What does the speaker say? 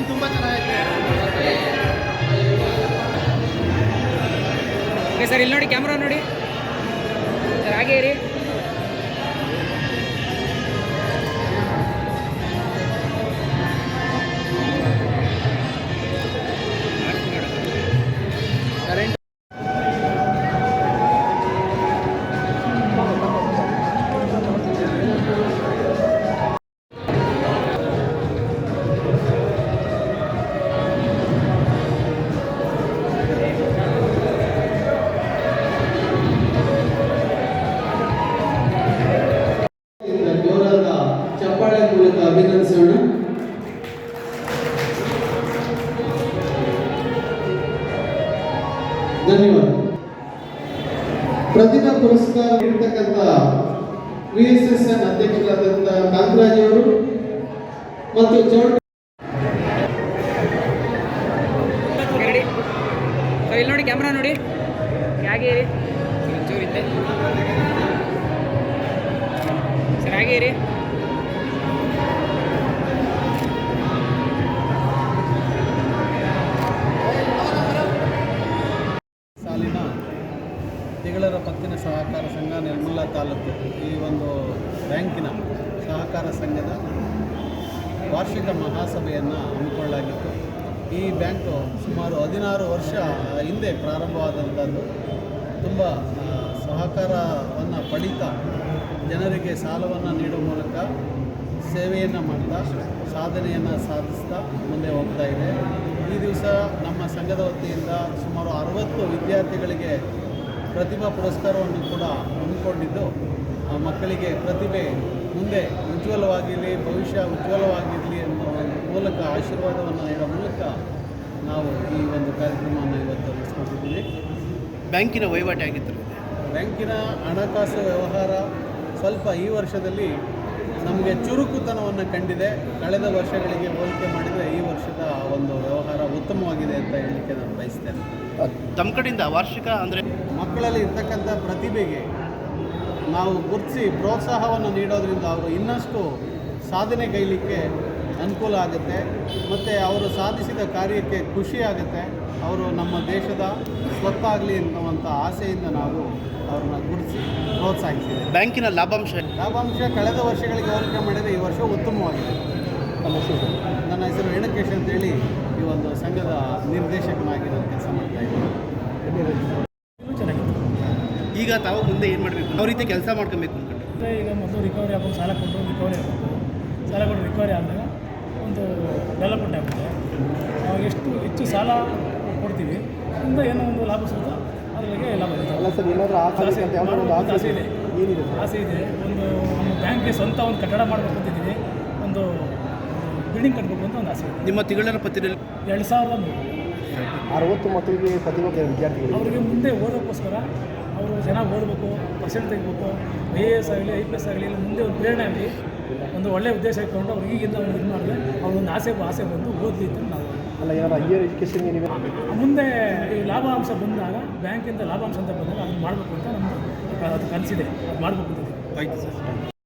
Bank ತುಂಬ ಚೆನ್ನಾಗೈತೆ. Okay sir ಇಲ್ಲಿ ನೋಡಿ ಕ್ಯಾಮ್ರಾ ನೋಡಿ. ಸರ್ ಹಾಗೆ ಇರಿ. ಧನ್ಯವಾದ. ಪ್ರತಿಭಾ ಪುರಸ್ಕಾರ ನೀಡತಕ್ಕಂಥ ವಿ ಎಸ್ ಎಸ್ ಕಾಂತರಾಜ್ ಅವರು ಮತ್ತು ಸರ್ ಇಲ್ಲಿ ನೋಡಿ ಕ್ಯಾಮ್ರಾ ನೋಡಿ. ಹಾಗೆ ಸರ್, ಹಾಗೆ ಇರಿ ಪತ್ತಿನ ಸಹಕಾರ ಸಂಘ ನಿರ್ಮಲ ತಾಲೂಕು, ಈ ಒಂದು ಬ್ಯಾಂಕಿನ ಸಹಕಾರ ಸಂಘದ ವಾರ್ಷಿಕ ಮಹಾಸಭೆಯನ್ನು ಹಮ್ಮಿಕೊಳ್ಳಲಾಗಿತ್ತು. ಈ ಬ್ಯಾಂಕು ಸುಮಾರು ಹದಿನಾರು ವರ್ಷ ಹಿಂದೆ ಪ್ರಾರಂಭವಾದಂಥದ್ದು. ತುಂಬ ಸಹಕಾರವನ್ನು ಪಡೀತಾ ಜನರಿಗೆ ಸಾಲವನ್ನು ನೀಡುವ ಮೂಲಕ ಸೇವೆಯನ್ನು ಮಾಡ್ತಾ, ಸಾಧನೆಯನ್ನು ಸಾಧಿಸ್ತಾ ಮುಂದೆ ಹೋಗ್ತಾ ಇದೆ. ಈ ದಿವಸ ನಮ್ಮ ಸಂಘದ ವತಿಯಿಂದ ಸುಮಾರು ಅರವತ್ತು ವಿದ್ಯಾರ್ಥಿಗಳಿಗೆ ಪ್ರತಿಭಾ ಪುರಸ್ಕಾರವನ್ನು ಕೂಡ ಹಮ್ಮಿಕೊಂಡಿದ್ದು ಆ ಮಕ್ಕಳಿಗೆ ಪ್ರತಿಭೆ ಮುಂದೆ ಉಜ್ವಲವಾಗಿರಲಿ ಭವಿಷ್ಯ ಉಜ್ವಲವಾಗಿರಲಿ ಅನ್ನೋ ಒಂದು ಮೂಲಕ ಆಶೀರ್ವಾದವನ್ನು ನೀಡೋ ಮೂಲಕ ನಾವು ಈ ಒಂದು ಕಾರ್ಯಕ್ರಮವನ್ನು ಇವತ್ತು ನಡೆಸ್ಕೊಂಡಿದ್ದೀವಿ. ಬ್ಯಾಂಕಿನ ವಹಿವಾಟು ಆಗಿತ್ತು ಬ್ಯಾಂಕಿನ ಹಣಕಾಸು ವ್ಯವಹಾರ ಸ್ವಲ್ಪ ಈ ವರ್ಷದಲ್ಲಿ ನಮಗೆ ಚುರುಕುತನವನ್ನು ಕಂಡಿದೆ. ಕಳೆದ ವರ್ಷಗಳಿಗೆ ಹೋಲಿಕೆ ಮಾಡಿದರೆ ಈ ವರ್ಷದ ಒಂದು ವ್ಯವಹಾರ ಉತ್ತಮವಾಗಿದೆ ಅಂತ ಹೇಳಲಿಕ್ಕೆ ನಾನು ಬಯಸ್ತೇನೆ. ತಮ್ಮ ಕಡೆಯಿಂದ ವಾರ್ಷಿಕ ಅಂದರೆ? ಮಕ್ಕಳಲ್ಲಿ ಇರ್ತಕ್ಕಂಥ ಪ್ರತಿಭೆಗೆ ನಾವು ಗುರುತಿಸಿ ಪ್ರೋತ್ಸಾಹವನ್ನು ನೀಡೋದ್ರಿಂದ ಅವರು ಇನ್ನಷ್ಟು ಸಾಧನೆ ಗೈಲಿಕ್ಕೆ ಅನುಕೂಲ ಆಗುತ್ತೆ. ಮತ್ತು ಅವರು ಸಾಧಿಸಿದ ಕಾರ್ಯಕ್ಕೆ ಖುಷಿ ಆಗುತ್ತೆ. ಅವರು ನಮ್ಮ ದೇಶದ ಸ್ವತ್ತಾಗಲಿ ಎನ್ನುವಂಥ ಆಸೆಯಿಂದ ನಾವು ಅವ್ರನ್ನ ಗುರುತಿಸಿ ಪ್ರೋತ್ಸಾಹಿಸಿದೆ ಬ್ಯಾಂಕಿನ ಲಾಭಾಂಶ ಲಾಭಾಂಶ ಕಳೆದ ವರ್ಷಗಳಿಗೆ ಹೋಲಿಕೆ ಮಾಡಿದರೆ ಈ ವರ್ಷ ಉತ್ತಮವಾಗಿದೆ. ನನ್ನ ಹೆಸರು ರೇಣುಕೇಶ್ ಅಂತೇಳಿ ಈ ಒಂದು ಸಂಘದ ನಿರ್ದೇಶಕನಾಗಿ ನಾನು ಕೆಲಸ ಮಾಡ್ತಾ ಇದ್ದೀನಿ. ಈಗ ತಾವು ಮುಂದೆ ಏನು ಮಾಡಬೇಕು? ಯಾವ ರೀತಿ ಕೆಲಸ ಮಾಡ್ಕೊಬೇಕು ಅಂತ ಈಗ ಮೊದಲು ರಿಕವರಿ ಆಗ್ಬೋದು ಸಾಲ ಕೊಟ್ಟು ರಿಕವರಿ ಆಗ್ಬೋದು. ಸಾಲ ಕೊಟ್ಟು ರಿಕವರಿ ಆದಾಗ ಒಂದು ಡೆವಲಪ್ಮೆಂಟ್ ಆಗುತ್ತೆ. ಅವಾಗ ಎಷ್ಟು ಹೆಚ್ಚು ಸಾಲ ಕೊಡ್ತೀವಿ ಅದರಿಂದ ಏನೋ ಒಂದು ಲಾಭ ಸಿಗುತ್ತೋ ಅದರೊಳಗೆ ಲಾಭ ಇರುತ್ತೆ ಸರ್ ಏನಾದರೂ ಆಸೆ ಇದೆ. ಆಸೆ ಇದೆ. ಒಂದು ನಮ್ಮ ಬ್ಯಾಂಕ್ಗೆ ಸ್ವಂತ ಒಂದು ಕಟ್ಟಡ ಮಾಡಬೇಕು ಅಂತಿದ್ದೀವಿ ಒಂದು ಬಿಲ್ಡಿಂಗ್ ಕಟ್ಟಬೇಕು ಅಂತ ಒಂದು ಆಸೆ ಇದೆ. ನಿಮ್ಮ ತಿಂಗಳ ಪತ್ರಿಕೆ ಎರಡು ಸಾವಿರದ ಮೂರು. ಅರವತ್ತು ಮಕ್ಕಳಿಗೆ ಪ್ರತಿಭೆ ವಿದ್ಯಾರ್ಥಿಗಳು ಅವರಿಗೆ ಮುಂದೆ ಓದೋಕ್ಕೋಸ್ಕರ ಅವರು ಚೆನ್ನಾಗಿ ಓದಬೇಕು ಪರ್ಸೆಂಟ್ ತೆಗಿಬೇಕು ಐ ಎ ಎಸ್ ಆಗಲಿ ಐ ಪಿ ಎಸ್ ಆಗಲಿ ಇಲ್ಲ ಮುಂದೆ ಒಂದು ಪ್ರೇರಣೆ ಆಗಲಿ ಒಂದು ಒಳ್ಳೆಯ ಉದ್ದೇಶ ಇಟ್ಕೊಂಡು ಅವ್ರು ಈಗಿಂದ ಒಂದು ಇದು ಮಾಡಿದ್ರೆ ಅವ್ರೊಂದು ಆಸೆ ಆಸೆ ಬಂದು ಓದಲಿ ನಾವು. ಅಲ್ಲ ಏನಾದ್ರು ಹೈಯರ್ ಎಜುಕೇಷನ್ ಏನಿದೆ? ಮುಂದೆ ಈ ಲಾಭಾಂಶ ಬಂದಾಗ ಬ್ಯಾಂಕಿಂದ ಲಾಭಾಂಶ ಅಂತ ಬಂದಾಗ ಅದನ್ನು ಮಾಡಬೇಕು ಅಂತ ನಮ್ಮದು ಅದು ಕನಸಿದೆ. ಅದು ಮಾಡಬೇಕು ಅಂತ. ಆಯ್ತು ಸರ್.